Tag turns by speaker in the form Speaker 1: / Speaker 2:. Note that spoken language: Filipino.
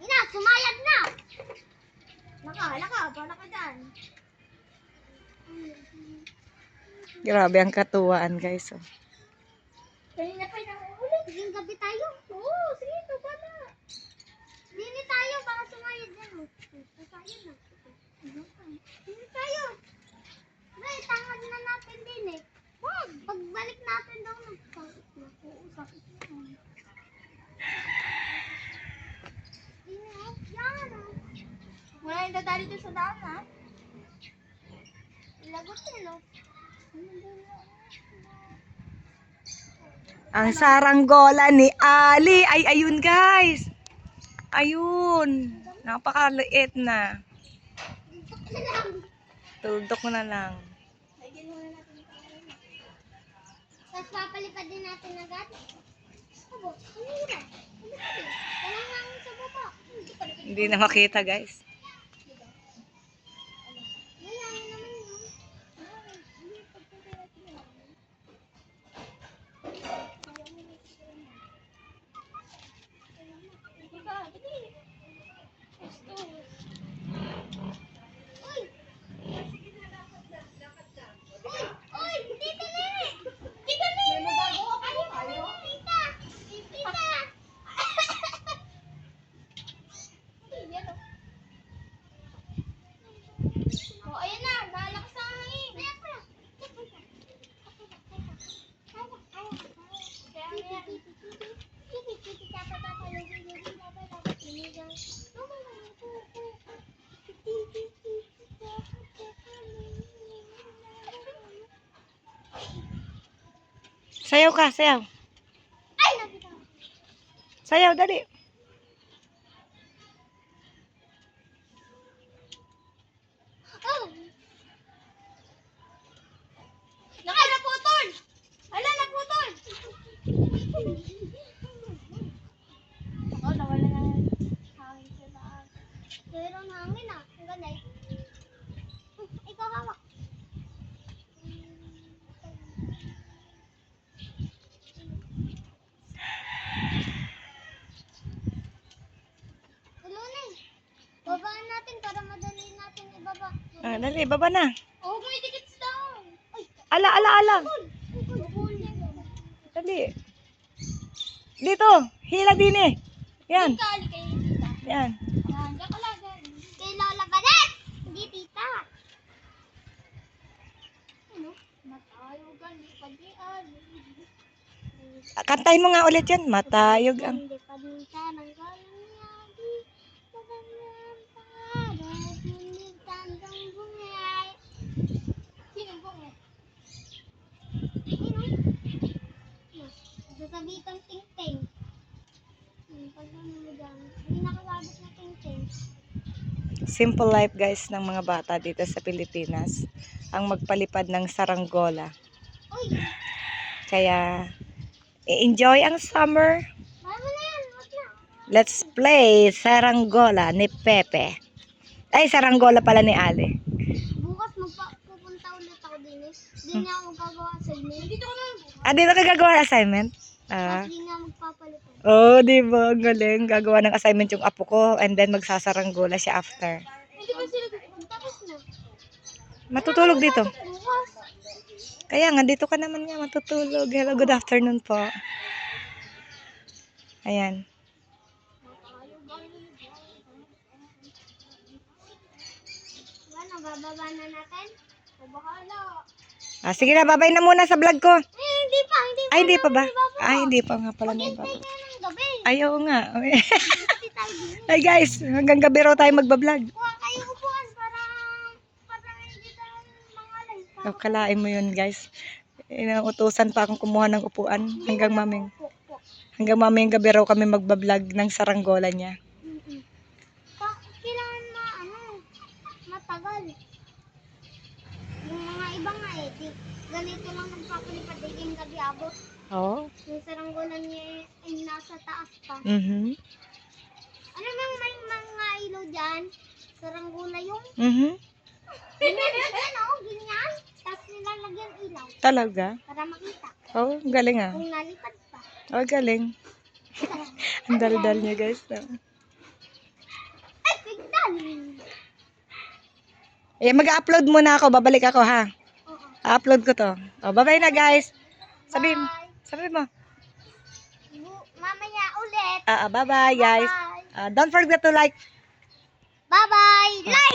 Speaker 1: Ina, sumayad na! Laka, laka, bala ka dyan.
Speaker 2: Grabe ang katuwaan guys. Oh.
Speaker 1: Kanina pa yung ulit. Gabi tayo. Oo, sige, ito bala. Dini tayo, baka sumayad yan. oh. Sumayad na. Dini tayo. Nay, tangad na natin din eh. Wag, pagbalik natin daw ng sakit na. Oo, sakit na. Dini, oh. Yan, oh. Wala yung dadali dun sa daan, ha? Lagot yun, oh. Ano ba yan?
Speaker 2: Ang saranggola ni Ali. Ay, ayun guys. Ayun. Napakaliit na. Tuldok mo na lang.
Speaker 1: Tapos papalipad din natin agad. Hindi
Speaker 2: na makita guys.
Speaker 1: Oh.
Speaker 2: Sayaw ka, sayaw.
Speaker 1: Ay.
Speaker 2: Sayaw, dali.
Speaker 1: Oh! Laki, naputol! Naputol! Ako, nawala na hangin sa taas. Meron hangin ah. Ang ganay. Hmm, Ikaw hawak. Tulo na eh. Babaan natin para madali natin ibaba.
Speaker 2: Ah, dali, baba na.
Speaker 1: Oh, may tickets down. Ay,
Speaker 2: Ala, ala, ala.
Speaker 1: Bubul.
Speaker 2: Dali. Dito, hila din eh. Yan, yan.
Speaker 1: Kay Lola Badet! Hindi tita. Ano? Matayugan, di pag-ian.
Speaker 2: Ah, Kantahin mo nga ulit yan. Matayog ang...
Speaker 1: Hindi pa din
Speaker 2: Simple life guys ng mga bata dito sa Pilipinas. Ang magpalipad ng saranggola. Kaya, i-enjoy ang summer. Let's play saranggola ni Pepe. Ay, saranggola pala ni Ale.
Speaker 1: Bukas magpupunta ulit ako eh. Hindi niya ako magagawa assignment. Dito ko na.
Speaker 2: Ah, dito ka gagawa assignment? Ah.
Speaker 1: Magpapalitan.
Speaker 2: Oh, di ba? Ang galing. Gagawa ng assignment yung apo ko and then magsasaranggola siya after.
Speaker 1: Hindi ba sila tapos na?
Speaker 2: Matutulog dito. Kaya nga, dito ka naman nga matutulog. Hello, good afternoon po. Ayan.
Speaker 1: Ano, bababa na natin?
Speaker 2: Ah, sige na, babay na muna sa vlog ko.
Speaker 1: Eh, hindi pa, hindi pa.
Speaker 2: Ay, hindi pa ba? Ay, hindi pa nga pala
Speaker 1: ka ng gabi.
Speaker 2: Ayaw nga. Ay guys, hanggang gabi raw tayo magbablog. Oh, kalain mo yun guys. Inuutosan pa akong kumuha ng upuan hanggang maming hanggang maming gabi raw kami magbablog ng saranggola niya.
Speaker 1: Kailangan ma, ano, matagal. Yung mga iba nga eh, ganito lang nagpapalipad eh, yung gabi abot.
Speaker 2: Oh.
Speaker 1: Yung saranggolan niya eh, ay nasa taas pa.
Speaker 2: Mhm.
Speaker 1: Ano mang may mga ilaw dyan? Saranggola yung,
Speaker 2: Mhm.
Speaker 1: ganyan oh, ganyan. Tapos nilalagyan ilaw
Speaker 2: Talaga?
Speaker 1: para makita
Speaker 2: Oh, galing ah.
Speaker 1: kung nalipad pa.
Speaker 2: Oh, galing. Ang daldal niya guys.
Speaker 1: Ay, tignan.
Speaker 2: Eh, mag-upload muna ako. Babalik ako ha. Upload ko to. Oh, bye-bye na guys. Sabi,
Speaker 1: Bye.
Speaker 2: sabi mo.
Speaker 1: Mamaya ulit.
Speaker 2: Ah, ah, bye-bye guys.
Speaker 1: Bye.
Speaker 2: Ah, don't forget to like.
Speaker 1: Bye-bye. Like.